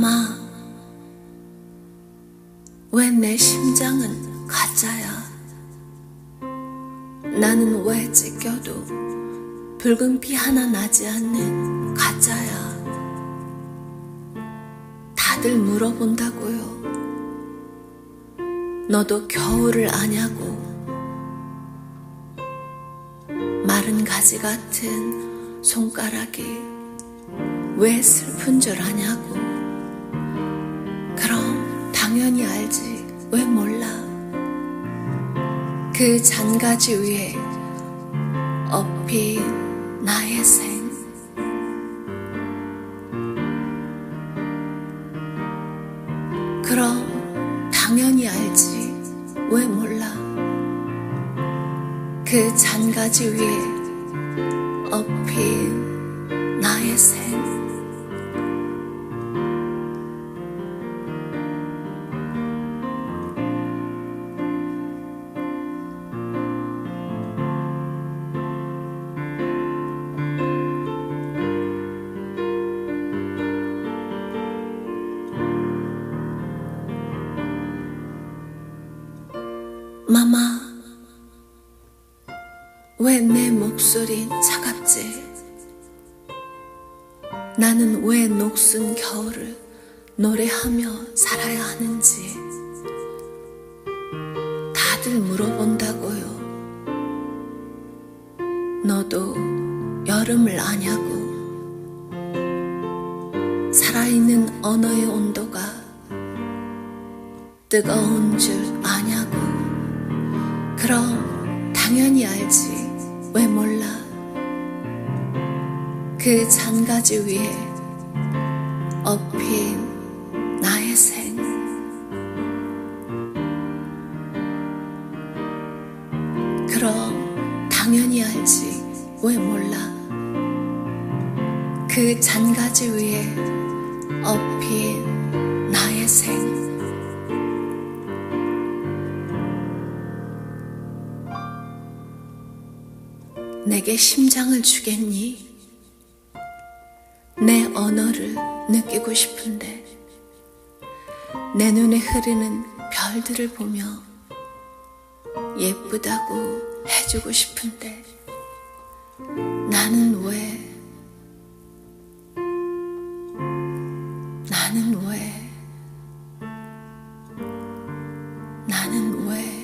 마마, 왜내 심장은 가짜야? 나는 왜 찢겨도 붉은 피 하나 나지 않는 가짜야? 다들 물어본다고요. 너도 겨울을 아냐고. 마른 가지 같은 손가락이 왜 슬픈 줄 아냐고. 당연히 알지. 왜 몰라? 그 잔가지 위에 업힌 나의 생. 그럼 당연히 알지. 왜 몰라? 그 잔가지 위에 업힌 나의 생. 마마, 왜 내 목소린 차갑지? 나는 왜 녹슨 겨울을 노래하며 살아야 하는지 다들 물어본다고요. 너도 여름을 아냐고. 살아있는 언어의 온도가 뜨거운 줄 아냐고. 그럼 당연히 알지. 왜 몰라? 그 잔가지 위에 업힌 나의 생. 그럼 당연히 알지. 왜 몰라? 그 잔가지 위에 업힌 나의 생. 내게 심장을 주겠니? 내 언어를 느끼고 싶은데 내 눈에 흐르는 별들을 보며 예쁘다고 해주고 싶은데 나는 왜 나는 왜 나는 왜